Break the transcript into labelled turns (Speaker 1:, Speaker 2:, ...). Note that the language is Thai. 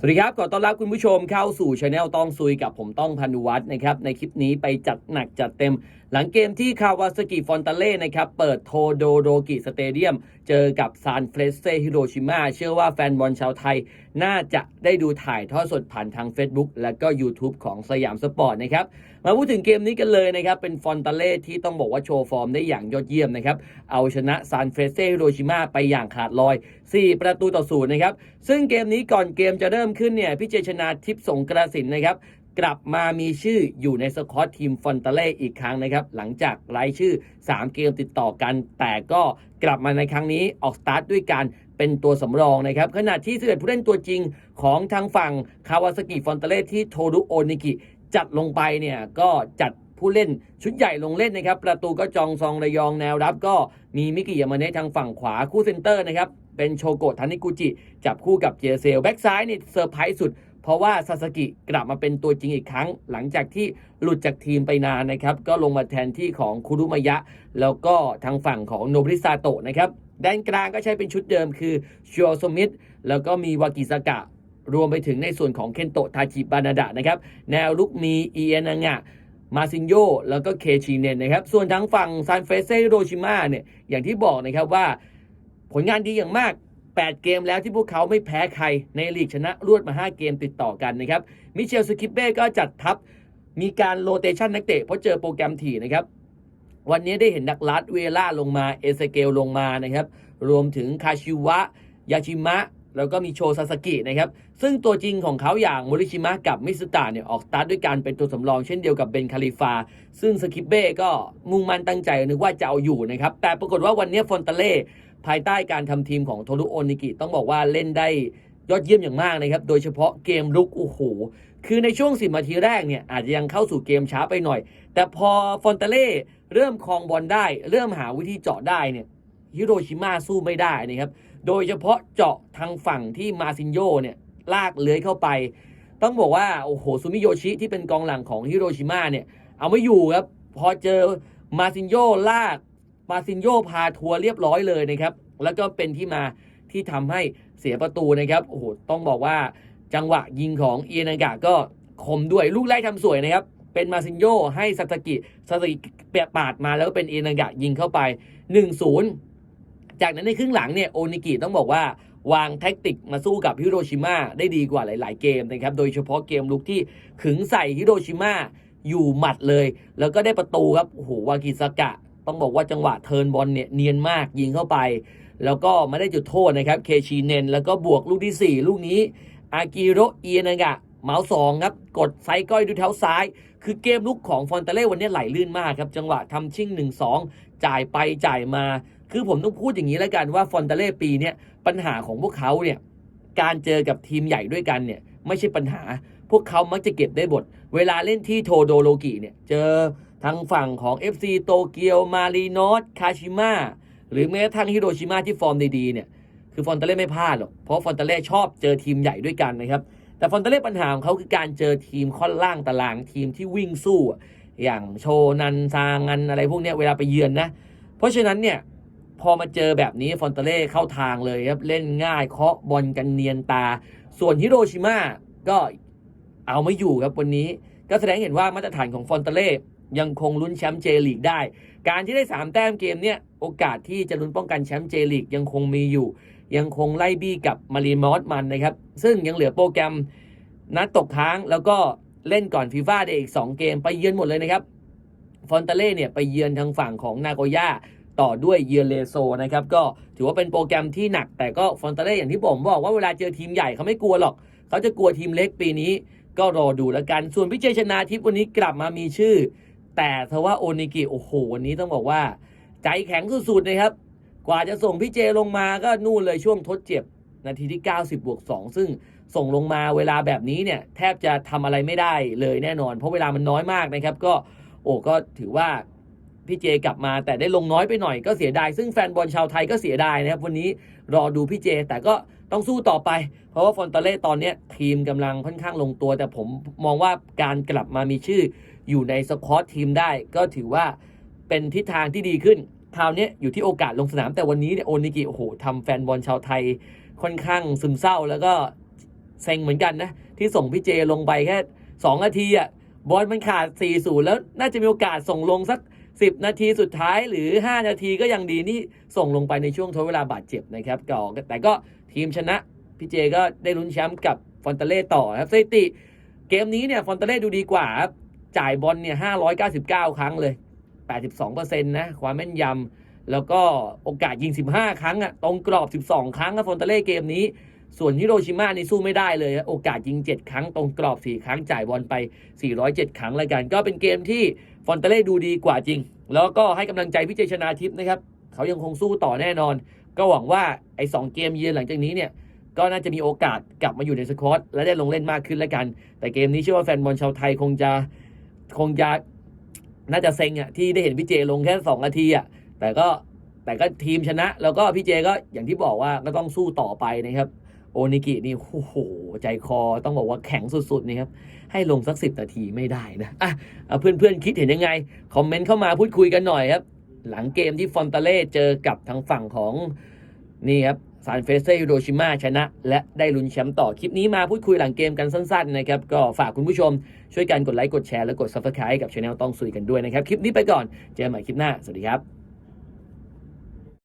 Speaker 1: สวัสดีครับ ขอต้อนรับคุณผู้ชมเข้าสู่ช anel ต้องซุยกับผมต้องพันุวัฒน์นะครับ ในคลิปนี้ไปจัดหนักจัดเต็มหลังเกมที่คาวาซากิฟอนตาเล่นะครับเปิดโทโดโรกิสเตเดียม เจอกับซานเฟรเซฮิโรชิมาเชื่อว่าแฟนบอลชาวไทย น่าจะได้ดูถ่ายทอดสดผ่านทาง Facebook และก็ YouTube ของสยามสปอร์ตนะครับ มาพูดถึงเกมนี้กันเลยนะครับ เป็นฟอนตาเล่ที่ต้องบอกว่าโชว์ฟอร์มได้อย่างยอดเยี่ยมนะครับ เอาชนะซานเฟรเซฮิโรชิมาไปอย่างขาดลอย 4 ประตูต่อศูนย์นะครับซึ่งเกมนี้ก่อนเกมจะเริ่มขึ้นเนี่ยพี่เจชนาทิพย์สงกระสินนะครับ กลับมามีชื่ออยู่ในสควอตทีมฟอนตาเล่อีกครั้งนะครับ หลังจากไรายชื่อ 3 เกมติดต่อกัน แต่ก็กลับมาในครั้งนี้ออกสตาร์ทด้วยการเป็นตัวสำรองนะครับ ขณะที่11ผู้เล่นตัวจริงของทางฝั่งคาวาซากิฟอนตาเล่ที่โทรุโอนิกิจัดลงไปเนี่ยก็จัดผู้เล่นชุดใหญ่ลงเล่นนะครับ ประตูก็จองซองระยองแนวรับ ก็มีมิกิยามาเนะทางฝั่งขวาคู่เซนเตอร์นะครับเป็นโชโกะทานิกุจิ จับคู่กับเจเซลแบ็กซ้ายนี่เซอร์ไพรส์สุด เพราะว่าซาสกิกลับมาเป็นตัวจริงอีกครั้ง หลังจากที่หลุดจากทีมไปนานนะครับ ก็ลงมาแทนที่ของคุรุมยะ แล้วก็ทางฝั่งของโนบริซาโตะนะครับแดนกลางก็ใช้เป็นชุดเดิมคือชิโอโซมิดแล้วก็มีวากิสกะ รวมไปถึงในส่วนของเคนโตะทาจิบานาดะนะครับ แนวลุกมีเอีเอนังะมาซินโยแล้วก็เคชีเนนนะครับ ส่วนทางฝั่งซานเฟเซโรชิมาเนี่ยอย่างที่บอกนะครับว่าผลงานดีอย่างมาก 8 เกมแล้วที่พวกเขาไม่แพ้ใครในลีกชนะรวดมา 5 เกมติดต่อกันนะครับ มิเชลสคิปเบ้ก็จัดทัพ มีการโรเตชันนักเตะเพราะเจอโปรแกรมถี่นะครับ วันนี้ได้เห็นดักลัดเวล่าลงมา เอเซเกลลงมานะครับ รวมถึงคาชิวะ ยาชิมะ แล้วก็มีโชซาสกินะครับ ซึ่งตัวจริงของเขาอย่างโมริชิมะกับมิสตาเนี่ยออกสตาร์ทด้วยการเป็นตัวสำรองเช่นเดียวกับเบนคาลิฟา ซึ่งสกิปเบ้ก็มุ่งมั่นตั้งใจนึกว่าจะเอาอยู่นะครับ แต่ปรากฏว่าวันนี้ฟอนตาเล่ ภายใต้การทำทีมของโทรุโอนิกิต้องบอกว่าเล่นได้ยอดเยี่ยมอย่างมากนะครับ โดยเฉพาะเกมรุกโอ้โห คือในช่วง 10นาทีแรกเนี่ยอาจจะยังเข้าสู่เกมช้าไปหน่อย แต่พอฟอนเตเล่เริ่มครองบอลได้ เริ่มหาวิธีเจาะได้เนี่ยฮิโรชิมาสู้ไม่ได้นะครับ โดยเฉพาะเจาะทางฝั่งที่มาซินโยเนี่ยลากเลื้อยเข้าไป ต้องบอกว่าโอ้โหซูมิโยชิที่เป็นกองหลังของฮิโรชิมาเนี่ยเอาไม่อยู่ครับ พอเจอมาซินโยลาก มาซินโยพาทัวร์เรียบร้อยเลยนะครับ แล้วก็เป็นที่มาที่ทำให้เสียประตูนะครับ โอ้โห ต้องบอกว่าจังหวะยิงของเอียนากะก็คมด้วยลูกแรกทำสวยนะครับ เป็นมาซินโยให้ซาสกิซาสกิเปียปาดมาแล้วก็เป็นเอียนากะยิงเข้าไป 1-0 จากนั้นในครึ่งหลังเนี่ยโอนิกิต้องบอกว่าวางแท็กติกมาสู้กับฮิโรชิมาได้ดีกว่าหลาย ๆ เกมนะครับ โดยเฉพาะเกมลุกที่ขึงใส่ฮิโรชิมาอยู่หมัดเลย แล้วก็ได้ประตูครับ โอ้โห วากิสกะ ต้องบอกว่าจังหวะเทิร์นบอลเนี่ยเนียนมากยิงเข้าไป แล้วก็ไม่ได้จุดโทษนะครับเคชีเนนแล้วก็บวกลูกที่ 4 ลูกนี้อากิโรเอียนากะเหมาสองครับกดไซก้อยด้วยเท้าซ้าย คือเกมลุกของฟอนตาเล่วันนี้ไหลลื่นมากครับ จังหวะทำชิ่ง 1-2 จ่ายไปจ่ายมา คือผมต้องพูดอย่างนี้แล้วกันว่าฟอนตาเล่ปีนี้ปัญหาของพวกเขาเนี่ยการเจอกับทีมใหญ่ด้วยกันเนี่ยไม่ใช่ปัญหา พวกเขามักจะเก็บได้บท เวลาเล่นที่โทโดโรกิเนี่ยเจอ ทางฝั่งของ FC โตเกียวมารีนอสคาชิมะหรือแม้กระทั่งฮิโรชิมาที่ฟอร์มดีๆเนี่ยคือฟอนตาเล่ไม่พลาดหรอกเพราะฟอนตาเล่ชอบเจอทีมใหญ่ด้วยกันนะครับแต่ฟอนตาเล่ปัญหาของเขาคือการเจอทีมค่อนล่างตารางทีมที่วิ่งสู้อย่างโชนันซางันอะไรพวกนี้เวลาไปเยือนนะ เพราะฉะนั้นเนี่ยพอมาเจอแบบนี้ฟอนตเล่เข้าทางเลยครับ เล่นง่ายเคาะบอลกันเนียนตา ส่วนฮิโรชิมาก็เอาไม่อยู่ครับวันนี้ ก็แสดงเห็นว่ามาตรฐานของฟอนตเล่ ยังคงลุ้นแชมป์เจลีกได้ การที่ได้ 3 แต้มเกมเนี่ยโอกาสที่จะลุ้นป้องกันแชมป์เจลีกยังคงมีอยู่ ยังคงไล่บี้กับมารีมอสมันนะครับ ซึ่งยังเหลือโปรแกรมนัดตกค้างแล้วก็เล่นก่อนฟีฟ่าเดย์อีก 2 เกมไปเยือนหมดเลยนะครับฟอนตาเล่เนี่ยไปเยือนทางฝั่งของนาโกย่าต่อด้วยเยือเลโซนะครับก็ถือว่าเป็นโปรแกรมที่หนัก แต่ก็ฟอนตาเล่อย่างที่ผมบอกว่าเวลาเจอทีมใหญ่เขาไม่กลัวหรอก เขาจะกลัวทีมเล็กปีนี้ ก็รอดูแล้วกันส่วนพิเชยชนาทิพย์วันนี้กลับมามีชื่อ แต่ทว่าโอนิกิโอ้โหวันนี้ต้องบอกว่า ใจแข็งสุดๆนะครับ กว่าจะส่งพี่เจลงมาก็นู่นเลยช่วงทดเจ็บ นาทีที่ 90บวก2ซึ่งส่งลงมาเวลาแบบนี้เนี่ย แทบจะทำอะไรไม่ได้เลยแน่นอน เพราะเวลามันน้อยมากนะครับ ก็โอ้ก็ถือว่าพี่เจกลับมาแต่ได้ลงน้อยไปหน่อยก็เสียดาย ซึ่งแฟนบอลชาวไทยก็เสียดายนะครับ วันนี้รอดูพี่เจแต่ก็ ต้องสู้ต่อไป เพราะว่าฟอนตาเล่ตอนนี้ทีมกำลังค่อนข้างลงตัว แต่ผมมองว่าการกลับมามีชื่ออยู่ในสควอตทีมได้ ก็ถือว่าเป็นทิศทางที่ดีขึ้น คราวนี้อยู่ที่โอกาสลงสนาม แต่วันนี้เนี่ยโอนิกิโอ้โหทำแฟนบอลชาวไทยค่อนข้างซึมเศร้าแล้วก็เซ็งเหมือนกันนะ ที่ส่งพี่เจลงไปแค่2นาทีอะบอลมันขาด 4-0 แล้วน่าจะมีโอกาสส่งลงสัก 10 นาทีสุดท้ายหรือ 5 นาทีก็ยังดีนี่ส่งลงไปในช่วงทดเวลาบาดเจ็บนะครับก็แต่ก็ทีมชนะพี่เจก็ได้ลุ้นแชมป์กับฟอนเตเล่ต่อครับสถิติเกมนี้เนี่ยฟอนเตเล่ดูดีกว่าครับจ่ายบอลเนี่ย599 ครั้งเลย 82%นะความแม่นยำแล้วก็โอกาสยิง 15 ครั้งอะตรงกรอบ 12 ครั้งครับฟอนเตเล่เกมนี้ ส่วนฮิโรชิมานี่สู้ไม่ได้เลย โอกาสยิง 7 ครั้ง ตรงกรอบ 4 ครั้งจ่ายบอลไป 407 ครั้งแล้วกันก็เป็นเกมที่ ฟอนเตเล่ดูดีกว่าจริง แล้วก็ให้กำลังใจพี่เจชนาทิพย์นะครับ เขายังคงสู้ต่อแน่นอน ก็หวังว่าไอ้สองเกมเยือนหลังจากนี้เนี่ยก็น่าจะมีโอกาสกลับมาอยู่ในสควอตและได้ลงเล่นมากขึ้นแล้วกัน แต่เกมนี้เชื่อว่าแฟนบอลชาวไทยคงจะคงจะน่าจะเซ็งอะที่ได้เห็นพี่เจลงแค่สองนาทีอะแต่ก็แต่ก็ทีมชนะ แล้วก็พี่เจก็อย่างที่บอกว่าก็ต้องสู้ต่อไปนะครับ นิกินี่โอ้โหใจคอต้องบอกว่าแข็งสุดๆนี่ครับ ให้ลงสักสิบนาทีไม่ได้นะอะเพื่อนเพื่อนๆคิดเห็นยังไง คอมเมนต์เข้ามาพูดคุยกันหน่อยครับ หลังเกมที่ฟอนตาเล่เจอกับทางฝั่งของนี่ครับซานเฟสเซฮิโรชิมาชนะ และได้ลุ้นแชมป์ต่อคลิปนี้มาพูดคุยหลังเกมกันสั้นๆนะครับ ก็ฝากคุณผู้ชมช่วยกันกดไลค์กดแชร์และกด subscribe กับช anel ต้องซุยกันด้วยนะครับ คลิปนี้ไปก่อน เจอกันใหม่คลิปหน้า สวัสดีครับ